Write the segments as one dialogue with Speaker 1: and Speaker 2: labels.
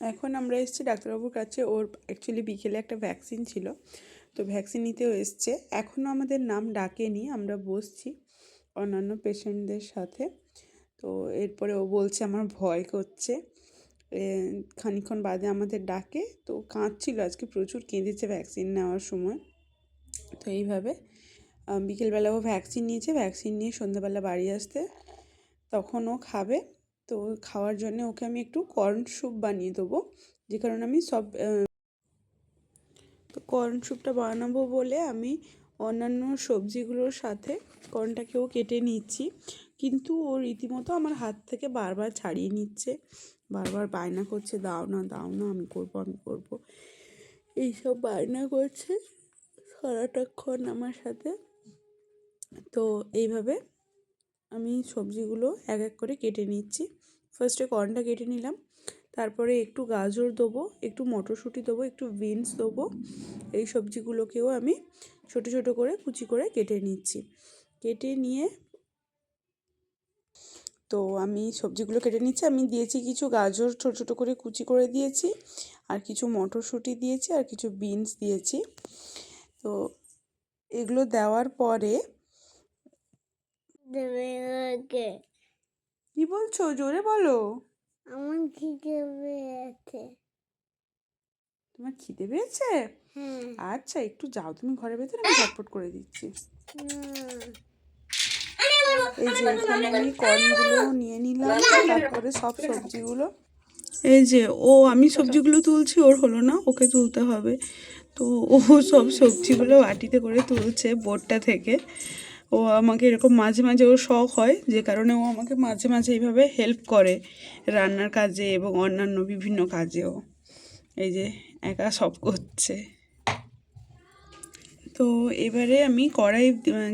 Speaker 1: এখন আমরা এসেছি ডাক্তারবাবুর কাছে। ওর অ্যাকচুয়ালি বিকেলে একটা ভ্যাকসিন ছিল। তো ভ্যাকসিন নিতেও এসছে। এখনও আমাদের নাম ডাকেনি। আমরা বসছি অন্যান্য পেশেন্টদের সাথে। তো এরপরে ও বলছে, আমার ভয় করছে। খানিক্ষণ বাদে আমাদের ডাকে। তো কাঁদছিল। আজকে প্রচুর কেঁদেছে ভ্যাকসিন নেওয়ার সময়। তো এইভাবে বিকেলবেলা ও ভ্যাকসিন নিয়েছে। ভ্যাকসিন নিয়ে সন্ধ্যাবেলা বাড়ি আসতে তখন ও খাবে। তো খাওয়ার জন্য ওকে আমি একটু কর্ন স্যুপ বানিয়ে দেবো। যে কারণে আমি সব তো কর্ন স্যুপটা বানাবো বলে আমি অন্যান্য সবজিগুলোর সাথে কর্নটাকেও কেটে নিচ্ছি। কিন্তু ও রীতিমতো আমার হাত থেকে বারবার ছাড়িয়ে নিচ্ছে। বারবার বায়না করছে, দাও না দাও না, আমি করব আমি করব। এইসব বায়না করছে সারাটাক্ষণ আমার সাথে। তো এইভাবে আমি সবজিগুলো এক এক করে কেটে নিচ্ছি। ফার্স্টে কর্নটা কেটে নিলাম। তারপরে একটু গাজর দেবো, একটু মটরশুঁটি দেবো, একটু বিনস দেবো। এই সবজিগুলোকেও আমি ছোট ছোট করে কুচি করে কেটে নিচ্ছি। কেটে নিয়ে তো আমি সবজিগুলো কেটে নিচ্ছি। আমি দিয়েছি কিছু গাজর ছোট ছোট করে কুচি করে দিয়েছি, আর কিছু মটরশুঁটি দিয়েছি, আর কিছু বিনস দিয়েছি। তো এগুলো দেওয়ার পরে কি বলছো? জোরে বলো।
Speaker 2: আমার খিদে পেয়েছে।
Speaker 1: তোমার খিদে পেয়েছে?
Speaker 2: হ্যাঁ।
Speaker 1: আচ্ছা একটু যাও তুমি ঘরের ভেতরে আমি ঝটপট করে দিচ্ছি। এই যে এখানে আমি কর্নগুলো নিয়ে নিলাম তারপরে সব সবজিগুলো। এই যে ও আমি সবজিগুলো তুলছি ওর হলো না ওকে তুলতে হবে। তো ও সব সবজিগুলো বাটিতে করে তুলছে বোর্ডটা থেকে। ও আমাকে এরকম মাঝে মাঝে ওর শখ হয়, যে কারণে ও আমাকে মাঝে মাঝে এইভাবে হেল্প করে রান্নার কাজে এবং অন্যান্য বিভিন্ন কাজেও। এই যে একা সব করছে। তো এবারে আমি কড়াই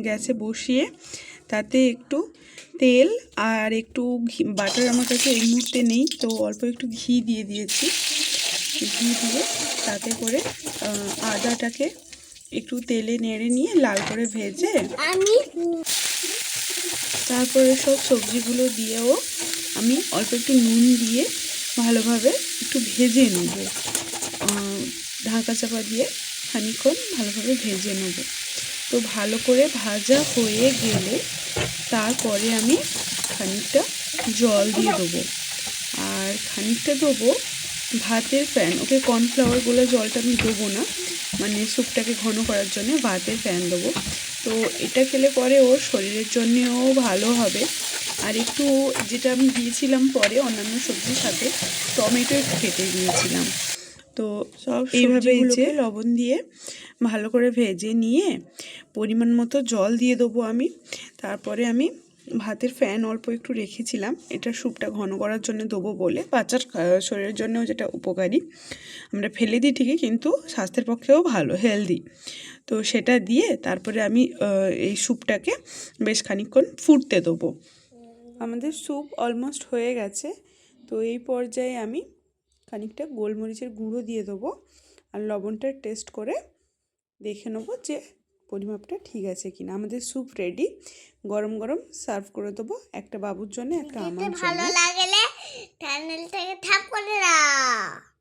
Speaker 1: গ্যাসে বসিয়ে তাতে একটু তেল আর একটু ঘি, বাটার আমার কাছে এই মুহূর্তে নেই, তো অল্প একটু ঘি দিয়ে দিয়েছি। ঘি দিয়ে তাতে করে আদাটাকে একটু তেলে নেড়ে নিয়ে লাল করে ভেজে
Speaker 2: আমি
Speaker 1: তারপরে সব সবজিগুলো দিয়েও আমি অল্প একটু নুন দিয়ে ভালোভাবে একটু ভেজে নেব। ঢাকা চাপা দিয়ে খানিকক্ষণ ভালোভাবে ভেজে নেব। তো ভালো করে ভাজা হয়ে গেলে তারপরে আমি খানিকটা জল দিয়ে দেবো। আর খানিকটা দেবো ভাতের ফ্যান ওকে কর্নফ্লাওয়ার বলে জলটা আমি দেবো না মানে স্যুপটাকে ঘন করার জন্য ভাতের ফ্যান দেবো। তো এটা খেলে পরে ওর শরীরের জন্যেও ভালো হবে। আর একটু যেটা আমি দিয়েছিলাম পরে অন্যান্য সবজির সাথে টমেটো একটু কেটে দিয়েছিলাম। তো সব এইভাবে যে লবণ দিয়ে ভালো করে ভেজে নিয়ে পরিমাণ মতো জল দিয়ে দেবো আমি। তারপরে আমি ভাতের ফ্যান অল্প একটু রেখেছিলাম। এটা স্যুপটা ঘন করার জন্য দেবো বলে। বাচ্চার শরীরের জন্যও যেটা উপকারী। আমরা ফেলে দিই ঠিকই, কিন্তু স্বাস্থ্যের পক্ষেও ভালো হেলদি তো সেটা দিয়ে তারপরে আমি এই স্যুপটাকে বেশ খানিকক্ষণ ফুটতে দেবো। আমাদের স্যুপ অলমোস্ট হয়ে গেছে। তো এই পর্যায়ে আমি খানিকটা গোলমরিচের গুঁড়ো দিয়ে দেবো। আর লবণটা টেস্ট করে দেখে নেব যে পরিমাপটা ঠিক আছে কিনা। আমাদের স্যুপ রেডি গরম গরম সার্ভ করে দেবো একটা বাবুর জন্য একটা আমার জন্য।
Speaker 2: ভালো লাগলে চ্যানেলটাকে থাপ করে দাও।